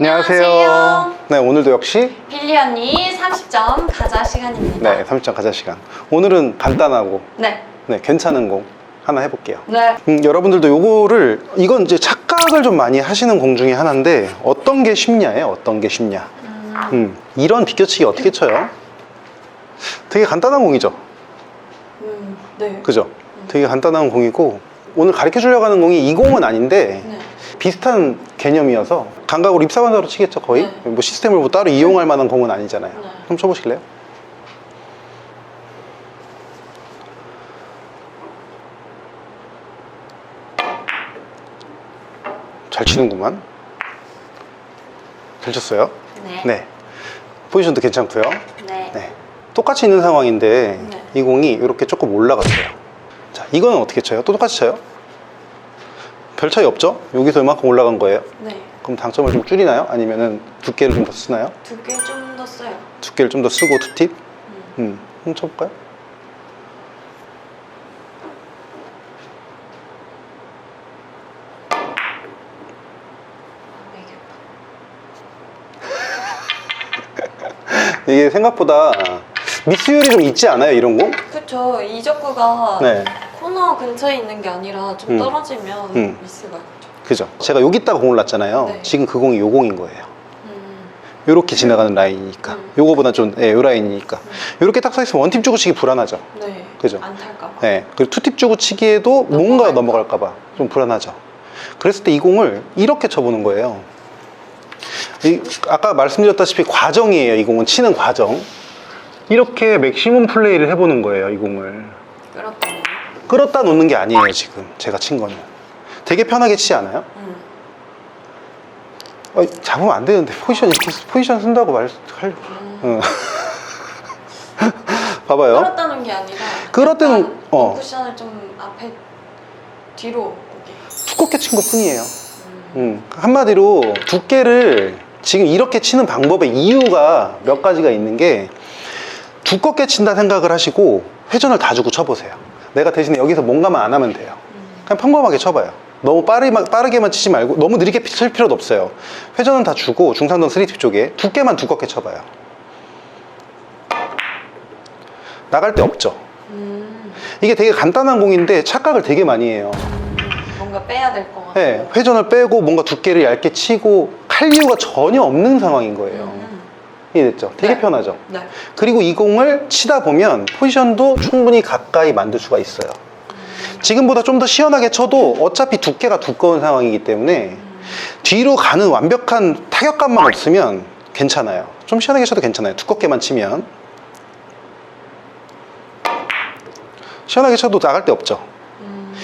안녕하세요. 네, 오늘도 역시 빌리 언니 30점 가자 시간입니다. 네, 30장 가자 시간. 오늘은 간단하고 네. 네, 괜찮은 공 하나 해볼게요. 네. 음, 여러분들도 요거를 이건 이제 착각을 좀 많이 하시는 공 중에 하나인데 어떤 게 쉽냐예요. 어떤 게 쉽냐. 음, 음, 이런 비껴치기 어떻게 쳐요? 되게 간단한 공이죠. 음, 네. 그죠? 되게 간단한 공이고 오늘 가르쳐 주려고 하는 공이 이 공은 아닌데 네. 비슷한 개념이어서 감각으로 입사반사로 치겠죠 거의 네. 뭐 시스템을 뭐 따로 이용할 만한 공은 아니잖아요 네. 한번 쳐보실래요? 잘 치는구만 잘 쳤어요 네. 네 포지션도 괜찮고요 네. 네. 똑같이 있는 상황인데 네. 이 공이 이렇게 조금 올라갔어요. 자, 이거는 어떻게 쳐요? 또 똑같이 쳐요? 별 차이 없죠? 여기서 이만큼 올라간 거예요. 네. 그럼 당점을 좀 줄이나요? 아니면은 두께를 좀 더 쓰나요? 두께 좀 더 써요. 두께를 좀 더 쓰고 투팁? 음. 음, 한번 쳐볼까요? 네, 이게 생각보다 미스율이 좀 있지 않아요? 이런 공? 그쵸. 이적구가 네. 코너 근처에 있는 게 아니라 좀 음. 떨어지면 음. 미스가 있죠. 그죠? 제가 여기다가 공을 놨잖아요. 네. 지금 그 공이 요 공인 거예요. 음. 요렇게 지나가는 라인이니까. 음. 요거보다 좀, 예, 요 라인이니까. 요렇게 딱 서있으면 원팁 주고 치기 불안하죠? 네. 그죠? 안 탈까봐. 네. 그리고 투팁 주고 치기에도 뭔가 넘어갈까봐 좀 불안하죠. 그랬을 때 이 공을 이렇게 쳐보는 거예요. 이, 아까 말씀드렸다시피 과정이에요. 이 공은 치는 과정. 이렇게 맥시멈 플레이를 해보는 거예요. 이 공을. 끌었더니. 끌었다 놓는 게 아니에요. 지금 제가 친 거는. 되게 편하게 치지 않아요? 음. 어, 잡으면 안 되는데 포지션 이렇게 포지션 쓴다고 말할 음. 응. 봐봐요. 끌었다는 게 아니라 끌었다는- 약간 어. 쿠션을 좀 앞에 뒤로 오게. 두껍게 친 것 뿐이에요. 음. 음, 한마디로 두께를 지금 이렇게 치는 방법의 이유가 몇 가지가 있는 게 두껍게 친다 생각을 하시고 회전을 다 주고 쳐보세요. 내가 대신에 여기서 뭔가만 안 하면 돼요. 음. 그냥 평범하게 쳐봐요. 너무 빠르, 빠르게만 치지 말고 너무 느리게 칠 필요도 없어요. 회전은 다 주고 중상단 스리팁 쪽에 두께만 두껍게 쳐봐요. 나갈 데 없죠. 음. 이게 되게 간단한 공인데 착각을 되게 많이 해요. 뭔가 빼야 될 것 같아요. 네, 회전을 빼고 뭔가 두께를 얇게 치고 칼 이유가 전혀 없는 상황인 거예요. 음. 이해됐죠? 되게 네. 편하죠? 네. 그리고 이 공을 치다 보면 포지션도 충분히 가까이 만들 수가 있어요. 지금보다 좀 더 시원하게 쳐도 어차피 두께가 두꺼운 상황이기 때문에 뒤로 가는 완벽한 타격감만 없으면 괜찮아요. 좀 시원하게 쳐도 괜찮아요. 두껍게만 치면. 시원하게 쳐도 나갈 데 없죠. 음.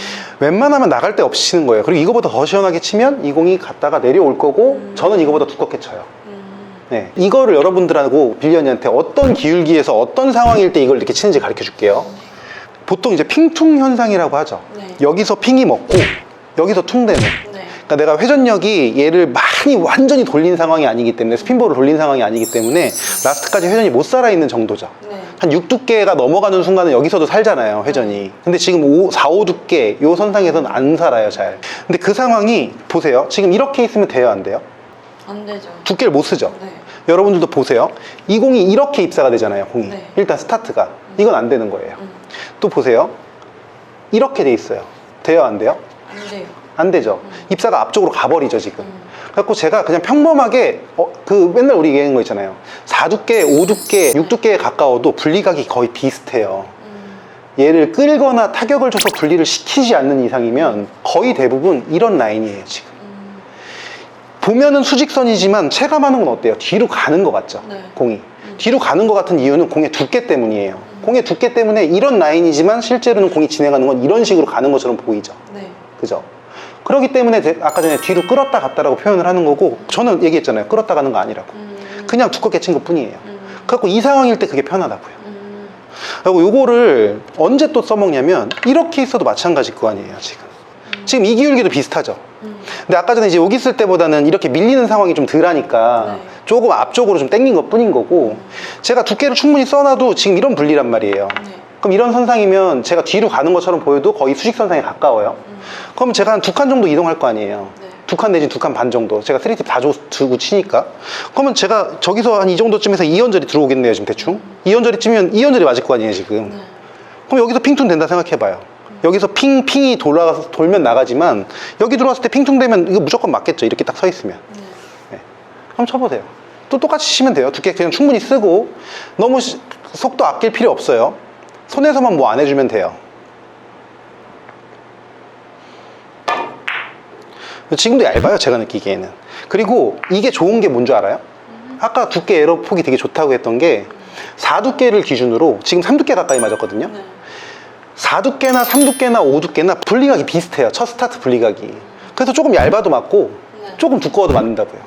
웬만하면 나갈 데 없이 치는 거예요. 그리고 이거보다 더 시원하게 치면 이 공이 갔다가 내려올 거고 음. 저는 이거보다 두껍게 쳐요. 음. 네. 이거를 여러분들하고 빌리언이한테 어떤 기울기에서 어떤 상황일 때 이걸 이렇게 치는지 가르쳐 줄게요. 보통 이제 핑퉁 현상이라고 하죠. 네. 여기서 핑이 먹고 여기서 퉁되는. 네. 그러니까 내가 회전력이 얘를 많이 완전히 돌린 상황이 아니기 때문에 스핀볼을 돌린 상황이 아니기 때문에 라스트까지 회전이 못 살아 있는 정도죠. 네. 한 6두께가 넘어가는 순간은 여기서도 살잖아요, 회전이. 근데 지금 5, 4, 5 두께 요 선상에서는 안 살아요, 잘. 근데 그 상황이 보세요. 지금 이렇게 있으면 돼요, 안 돼요? 안 되죠. 두께를 못 쓰죠. 네. 여러분들도 보세요. 이 공이 이렇게 입사가 되잖아요, 공이. 네. 일단 스타트가. 이건 안 되는 거예요. 음. 또 보세요. 이렇게 돼 있어요. 돼요, 안 돼요? 안 돼요. 안 되죠. 입사가 앞쪽으로 가버리죠, 지금. 음. 그래갖고 제가 그냥 평범하게, 어, 그 맨날 우리 얘기하는 거 있잖아요. 4두께, 5두께, 6두께에 가까워도 분리각이 거의 비슷해요. 음. 얘를 끌거나 타격을 줘서 분리를 시키지 않는 이상이면 거의 대부분 이런 라인이에요, 지금. 음. 보면은 수직선이지만 체감하는 건 어때요? 뒤로 가는 것 같죠? 네. 공이. 뒤로 가는 것 같은 이유는 공의 두께 때문이에요. 공의 두께 때문에 이런 라인이지만 실제로는 공이 진행하는 건 이런 식으로 가는 것처럼 보이죠. 네. 그죠? 그렇기 때문에 제- 아까 전에 뒤로 끌었다 갔다라고 표현을 하는 거고 저는 얘기했잖아요. 끌었다 가는 거 아니라고. 음. 그냥 두껍게 친 것 뿐이에요. 음. 그래갖고 이 상황일 때 그게 편하다고요. 음. 그리고 요거를 언제 또 써먹냐면 이렇게 있어도 마찬가지일 거 아니에요, 지금. 지금 이 기울기도 비슷하죠. 음. 근데 아까 전에 이제 여기 있을 때보다는 이렇게 밀리는 상황이 좀 덜하니까 네. 조금 앞쪽으로 좀 당긴 것 뿐인 거고 제가 두께를 충분히 써놔도 지금 이런 분리란 말이에요. 네. 그럼 이런 선상이면 제가 뒤로 가는 것처럼 보여도 거의 수직선상에 가까워요. 음. 그럼 제가 한 두 칸 정도 이동할 거 아니에요. 네. 두두칸 내지 두 칸 반 정도. 제가 3팁 다 줘- 주고 치니까. 그러면 제가 저기서 한 이 정도쯤에서 2연절이 들어오겠네요, 지금 대충. 2연절이 치면 2연절이 맞을 거 아니에요, 지금. 네. 그럼 여기서 핑퉁 된다 생각해봐요. 여기서 핑, 핑이 돌아가서 돌면 나가지만 여기 들어왔을 때 핑퉁 되면 이거 무조건 맞겠죠. 이렇게 딱 서 있으면. 네. 네. 한번 쳐보세요. 또 똑같이 치면 돼요. 두께 그냥 충분히 쓰고 너무 시- 속도 아낄 필요 없어요. 손에서만 뭐 안 해주면 돼요. 지금도 얇아요. 제가 느끼기에는. 그리고 이게 좋은 게 뭔 줄 알아요? 아까 두께 에러 폭이 되게 좋다고 했던 게 4두께를 기준으로 지금 3두께 가까이 맞았거든요. 네. 4두께나 3두께나 5두께나 분리각이 비슷해요. 첫 스타트 분리각이. 그래서 조금 얇아도 맞고 네. 조금 두꺼워도 맞는다고요.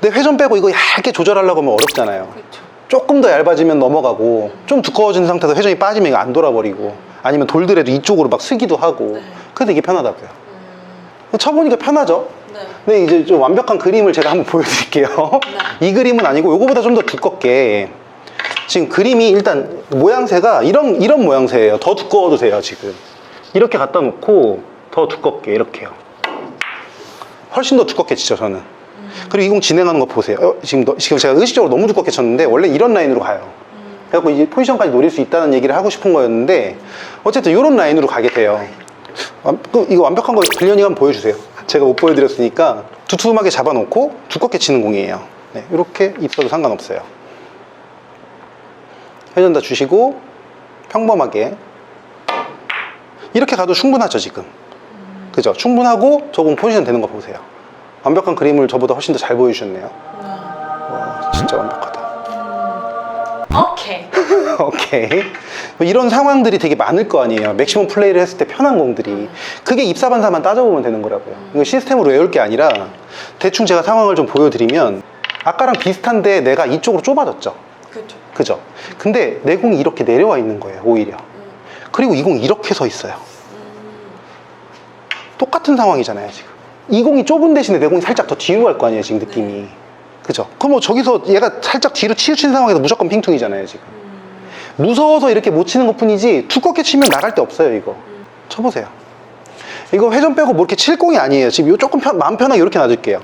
근데 회전 빼고 이거 얇게 조절하려고 하면 어렵잖아요. 그렇죠. 조금 더 얇아지면 넘어가고 좀 두꺼워진 상태에서 회전이 빠지면 이거 안 돌아버리고 아니면 돌더라도 이쪽으로 막 쓰기도 하고 네. 그래서 이게 편하다고요. 음, 쳐보니까 편하죠? 네. 근데 이제 좀 완벽한 그림을 제가 한번 보여드릴게요. 이 그림은 아니고 요거보다 좀 더 두껍게 지금 그림이 일단 모양새가 이런 이런 모양새예요. 더 두꺼워도 돼요 지금. 이렇게 갖다 놓고 더 두껍게 이렇게요. 훨씬 더 두껍게 치죠 저는. 그리고 이공 진행하는 거 보세요. 어, 지금 너- 지금 제가 의식적으로 너무 두껍게 쳤는데 원래 이런 라인으로 가요. 그래갖고 이제 포지션까지 노릴 수 있다는 얘기를 하고 싶은 거였는데 어쨌든 이런 라인으로 가게 돼요. 완- 그 이거 완벽한 거 빌리언이 한번 보여주세요. 제가 못 보여드렸으니까 두툼하게 잡아놓고 두껍게 치는 공이에요. 네, 이렇게 있어도 상관없어요. 회전 다 주시고 평범하게 이렇게 가도 충분하죠 지금. 그죠? 충분하고 조금 포지션 되는 거 보세요. 완벽한 그림을 저보다 훨씬 더 잘 보여주셨네요. 네. 와, 진짜 완벽하다. 오케이. 오케이. 뭐 이런 상황들이 되게 많을 거 아니에요. 맥시멈 플레이를 했을 때 편한 공들이. 그게 입사반사만 따져보면 되는 거라고요. 이거 시스템으로 외울 게 아니라 대충 제가 상황을 좀 보여드리면 아까랑 비슷한데 내가 이쪽으로 좁아졌죠. 그렇죠. 그죠? 근데 내 공이 이렇게 내려와 있는 거예요, 오히려. 그리고 이공 이렇게 서 있어요. 똑같은 상황이잖아요, 지금. 이 공이 좁은 대신에 내 공이 살짝 더 뒤로 갈 거 아니에요, 지금 느낌이. 그죠? 그럼 뭐 저기서 얘가 살짝 뒤로 치우친 상황에서 무조건 핑퉁이잖아요, 지금. 무서워서 이렇게 못 치는 것 뿐이지 두껍게 치면 나갈 데 없어요, 이거. 쳐보세요. 이거 회전 빼고 뭐 이렇게 칠 공이 아니에요. 지금 요 조금 편, 마음 편하게 이렇게 놔줄게요.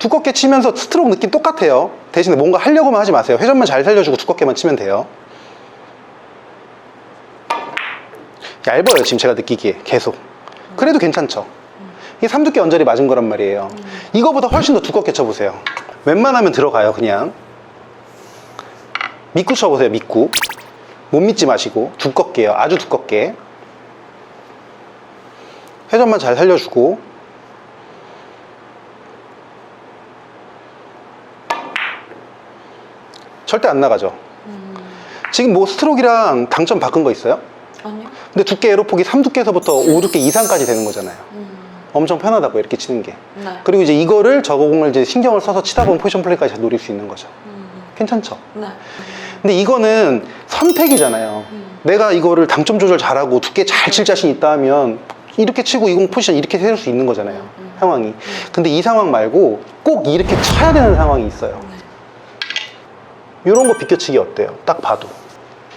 두껍게 치면서 스트로크 느낌 똑같아요. 대신에 뭔가 하려고만 하지 마세요. 회전만 잘 살려주고 두껍게만 치면 돼요. 얇아요, 지금 제가 느끼기에. 계속. 그래도 괜찮죠? 이게 삼두께 언저리 맞은 거란 말이에요. 이거보다 훨씬 더 두껍게 쳐보세요. 웬만하면 들어가요, 그냥. 믿고 쳐보세요, 믿고. 못 믿지 마시고. 두껍게요, 아주 두껍게. 회전만 잘 살려주고. 절대 안 나가죠. 지금 뭐 스트로크랑 당점 바꾼 거 있어요? 아니요. 근데 두께 에로 폭이 3두께에서부터 5두께 이상까지 되는 거잖아요. 엄청 편하다고 이렇게 치는 게. 네. 그리고 이제 이거를 저거 공을 이제 신경을 써서 치다 보면 포지션 플레이까지 다 노릴 수 있는 거죠. 괜찮죠? 네. 근데 이거는 선택이잖아요. 내가 이거를 당점 조절 잘하고 두께 잘 칠 자신 있다 하면 이렇게 치고 이공 포지션 이렇게 세울 수 있는 거잖아요. 상황이. 근데 이 상황 말고 꼭 이렇게 쳐야 되는 상황이 있어요. 이런 거 비껴치기 어때요? 딱 봐도.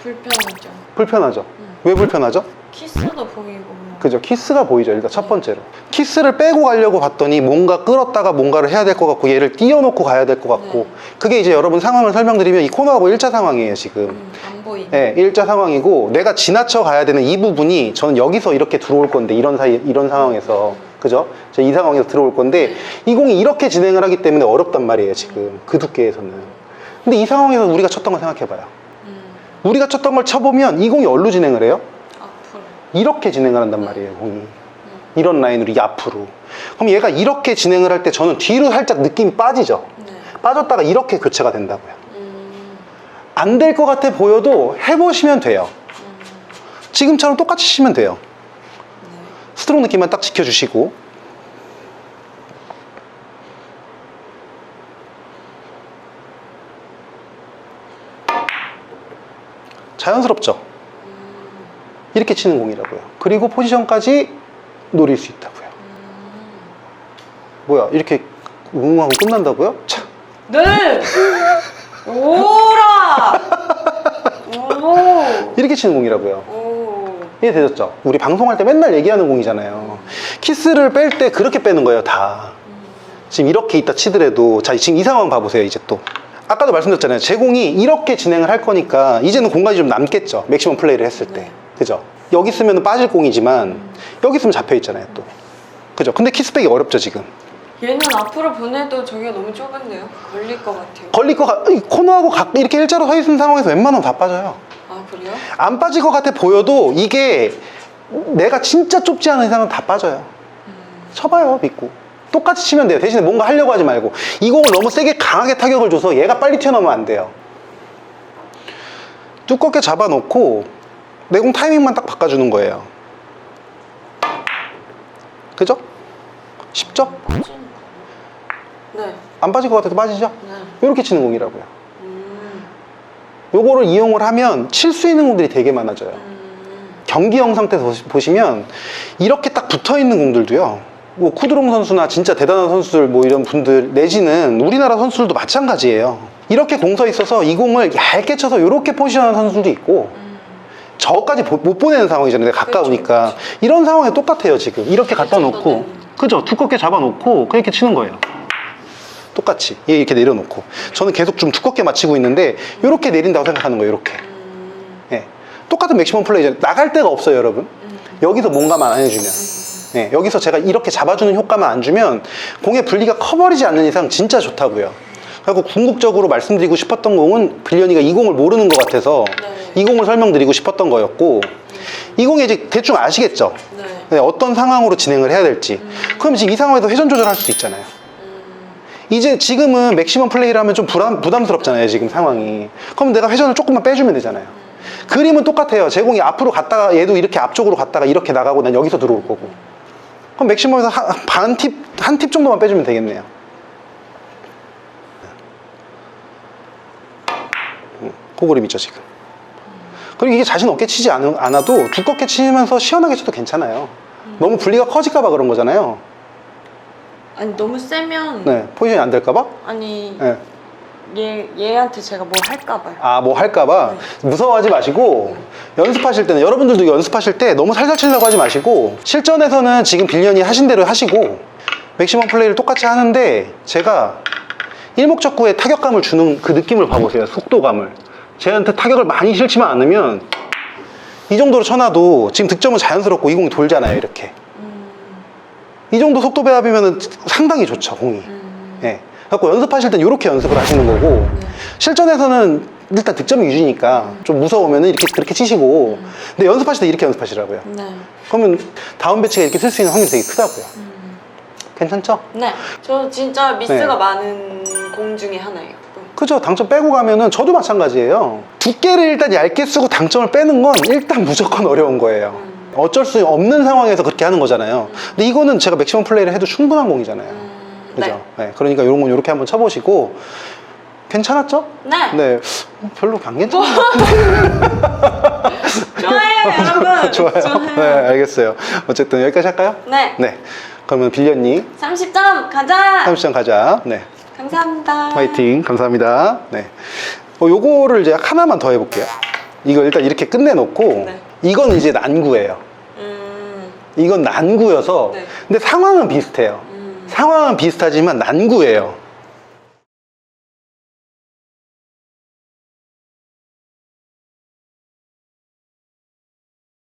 불편하죠. 불편하죠? 왜 불편하죠? 키스도 보이고. 뭐. 그죠. 키스가 보이죠. 일단 첫 번째로. 키스를 빼고 가려고 봤더니 뭔가 끌었다가 뭔가를 해야 될 것 같고 얘를 띄워놓고 가야 될 것 같고 네. 그게 이제 여러분 상황을 설명드리면 이 코너하고 일자 상황이에요, 지금. 음, 안 보이고. 네, 일자 상황이고 내가 지나쳐 가야 되는 이 부분이 저는 여기서 이렇게 들어올 건데 이런 사이 이런 상황에서 그죠? 저이 상황에서 들어올 건데 이 공이 이렇게 진행을 하기 때문에 어렵단 말이에요, 지금. 그 두께에서는. 근데 이 상황에서 우리가 쳤던 거 생각해 봐요. 음, 우리가 쳤던 걸 쳐보면 이 공이 어디로 진행을 해요? 앞으로. 이렇게 진행을 한단 말이에요, 공이. 이런 라인으로 이 앞으로. 그럼 얘가 이렇게 진행을 할 때 저는 뒤로 살짝 느낌이 빠지죠. 네. 빠졌다가 이렇게 교체가 된다고요. 음, 안될 것 같아 보여도 해보시면 돼요. 지금처럼 똑같이 치면 돼요. 스트로크 느낌만 딱 지켜주시고. 자연스럽죠? 이렇게 치는 공이라고요. 그리고 포지션까지 노릴 수 있다고요. 뭐야, 이렇게 웅하고 끝난다고요? 참. 네! 오라! 오! 이렇게 치는 공이라고요. 오! 이해되셨죠? 우리 방송할 때 맨날 얘기하는 공이잖아요. 키스를 뺄 때 그렇게 빼는 거예요, 다. 지금 이렇게 있다 치더라도 자 지금 이 상황 봐보세요 이제 또 아까도 말씀드렸잖아요. 제 공이 이렇게 진행을 할 거니까 이제는 공간이 좀 남겠죠. 맥시멈 플레이를 했을 때. 그죠? 여기 있으면 빠질 공이지만 여기 있으면 잡혀 있잖아요 또. 그죠? 근데 키스백이 어렵죠 지금. 얘는 앞으로 보내도 저기가 너무 좁은데요? 걸릴 것 같아요. 걸릴 거 같- 이 코너하고 각 이렇게 일자로 서 있는 상황에서 웬만하면 다 빠져요. 아 그래요? 안 빠질 것 같아 보여도 이게 내가 진짜 좁지 않은 이상은 다 빠져요. 쳐봐요 믿고 똑같이 치면 돼요 대신에 뭔가 하려고 하지 말고 이 공을 너무 세게 강하게 타격을 줘서 얘가 빨리 튀어나오면 안 돼요 두껍게 잡아놓고 내 공 타이밍만 딱 바꿔주는 거예요 그죠? 쉽죠? 네. 안 빠질 것 같아도 빠지죠? 네. 이렇게 치는 공이라고요 음. 요거를 이용을 하면 칠 수 있는 공들이 되게 많아져요 음. 경기 영상 때 보시- 보시면 이렇게 딱 붙어 있는 공들도요. 뭐 쿠드롱 선수나 진짜 대단한 선수들 뭐 이런 분들 내지는 우리나라 선수들도 마찬가지예요. 이렇게 공서 있어서 이 공을 얇게 쳐서 이렇게 포지션하는 선수들도 있고 음. 저까지 보- 못 보내는 상황이잖아요. 가까우니까 그렇죠, 이런 상황에 똑같아요 지금 이렇게 갖다 놓고. 그죠 두껍게 잡아놓고 그렇게 치는 거예요. 똑같이 얘 이렇게 내려놓고 저는 계속 좀 두껍게 맞히고 있는데 이렇게 내린다고 생각하는 거예요. 이렇게 음. 예. 똑같은 맥시멈 플레이잖아요. 나갈 데가 없어요, 여러분. 여기서 뭔가만 안 해주면. 예, 여기서 제가 이렇게 잡아주는 효과만 안 주면 공의 분리가 커버리지 않는 이상 진짜 좋다고요. 그리고 궁극적으로 말씀드리고 싶었던 공은 빌리언이가 이 공을 모르는 것 같아서 네. 이 공을 설명드리고 싶었던 거였고 이 공이 이제 대충 아시겠죠? 네. 네, 어떤 상황으로 진행을 해야 될지. 그럼 지금 이 상황에서 회전 조절할 수 있잖아요. 이제 지금은 맥시멈 플레이를 하면 좀 부담, 부담스럽잖아요, 지금 상황이. 그럼 내가 회전을 조금만 빼주면 되잖아요. 그림은 똑같아요. 제공이 앞으로 갔다가 얘도 이렇게 앞쪽으로 갔다가 이렇게 나가고 난 여기서 들어올 거고. 그럼 맥시멈에서 한, 반 팁, 한 팁 정도만 빼주면 되겠네요. 음, 그 그림이죠, 지금. 그리고 이게 자신 없게 치지 않, 않아도 두껍게 치면서 시원하게 쳐도 괜찮아요. 너무 분리가 커질까봐 그런 거잖아요. 아니 너무 세면 네, 포지션이 안 될까봐? 아니 네. 얘 얘한테 제가 뭘 할까봐요. 아, 뭐 할까봐 무서워하지 마시고 연습하실 때는 여러분들도 연습하실 때 너무 살살 치려고 하지 마시고 실전에서는 지금 빌리언이 하신 대로 하시고 맥시멈 플레이를 똑같이 하는데 제가 일목적구에 타격감을 주는 그 느낌을 봐보세요. 속도감을. 쟤한테 타격을 많이 싫지만 않으면 이 정도로 쳐놔도 지금 득점은 자연스럽고 이 공이 돌잖아요. 이렇게. 이 정도 속도 배합이면 상당히 좋죠, 공이. 예. 그래갖고 연습하실 땐 이렇게 연습을 하시는 거고, 실전에서는 일단 득점이 유지니까 좀 무서우면 이렇게 그렇게 치시고, 근데 연습하실 때 이렇게 연습하시라고요. 네. 그러면 다음 배치가 이렇게 쓸 수 있는 확률이 되게 크다고요. 괜찮죠? 네. 저 진짜 미스가 네. 많은 공 중에 하나예요. 그죠? 당점 빼고 가면은 저도 마찬가지예요. 두께를 일단 얇게 쓰고 당점을 빼는 건 일단 무조건 어려운 거예요. 어쩔 수 없는 상황에서 그렇게 하는 거잖아요. 근데 이거는 제가 맥시멈 플레이를 해도 충분한 공이잖아요. 그죠? 네. 그러니까 이런 건 이렇게 한번 쳐보시고 괜찮았죠? 네. 네. 별로 안 괜찮은 것 같은데. 좋아요, 여러분. 좋아요. 네, 알겠어요. 어쨌든 여기까지 할까요? 네. 네. 그러면 빌리언님 30점 가자. 30점 가자. 네. 감사합니다. 화이팅. 감사합니다. 네. 어, 요거를 이제 하나만 더 해볼게요. 이거 일단 이렇게 끝내놓고 네. 이건 이제 난구예요. 음. 이건 난구여서 네. 근데 상황은 비슷해요. 음. 상황은 비슷하지만 난구예요.